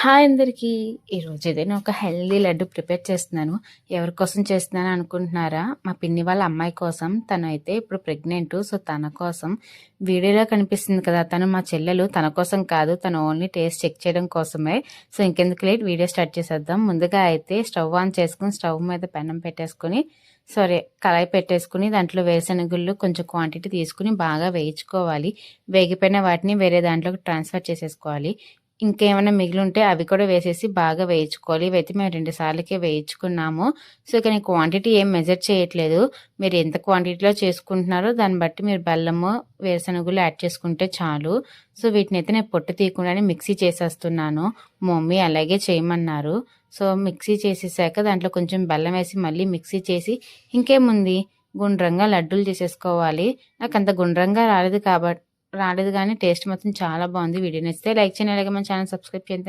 Hi అందరికీ. ఈరోజు ఏదైనా ఒక హెల్దీ లడ్డు ప్రిపేర్ చేస్తున్నాను. ఎవరి కోసం చేస్తున్నాను అనుకుంటున్నారా? మా పిన్ని వాళ్ళ అమ్మాయి కోసం. తను అయితే ఇప్పుడు ప్రెగ్నెంట్ సో తన కోసం. వీడియోలో కనిపిస్తుంది కదా తను మా చెల్లెలు తన కోసం కాదు తను ఓన్లీ టేస్ట్ చెక్ చేయడం కోసమే. సో ఇంకెందుకు లేట్ వీడియో స్టార్ట్ చేసేద్దాం. ముందుగా అయితే స్టవ్ ఆన్ చేసుకుని స్టవ్ మీద పెనం పెట్టేసుకుని సారీ కళాయి పెట్టేసుకుని దాంట్లో వేరుశనగుళ్ళు కొంచెం క్వాంటిటీ తీసుకుని బాగా వేయించుకోవాలి. వేగిపోయిన వాటిని వేరే దాంట్లోకి ట్రాన్స్ఫర్ చేసేసుకోవాలి. ఇంకేమైనా మిగిలి ఉంటే అవి కూడా వేసేసి బాగా వేయించుకోవాలి. ఇవైతే మేము రెండు సార్లకే వేయించుకున్నాము. సో కానీ క్వాంటిటీ ఏం మెజర్ చేయట్లేదు. మీరు ఎంత క్వాంటిటీలో చేసుకుంటున్నారో దాన్ని బట్టి మీరు బెల్లము వేరుశనగులు యాడ్ చేసుకుంటే చాలు. సో వీటిని అయితే నేను పొట్టు తీయకుండానే మిక్సీ చేసేస్తున్నాను. మమ్మీ అలాగే చేయమన్నారు. సో మిక్సీ చేసేసాక దాంట్లో కొంచెం బెల్లం వేసి మళ్ళీ మిక్సీ చేసి ఇంకేముంది? గుండ్రంగా లడ్డూలు చేసేసుకోవాలి నాకు అంత గుండ్రంగా రాలేదు కాబట్టి రాలేదు కానీ టేస్ట్ మాత్రం చాలా బాగుంది. వీడియో నచ్చితే లైక్ చేయండి అలాగే మన ఛానల్ సబ్స్క్రైబ్ చేయండి.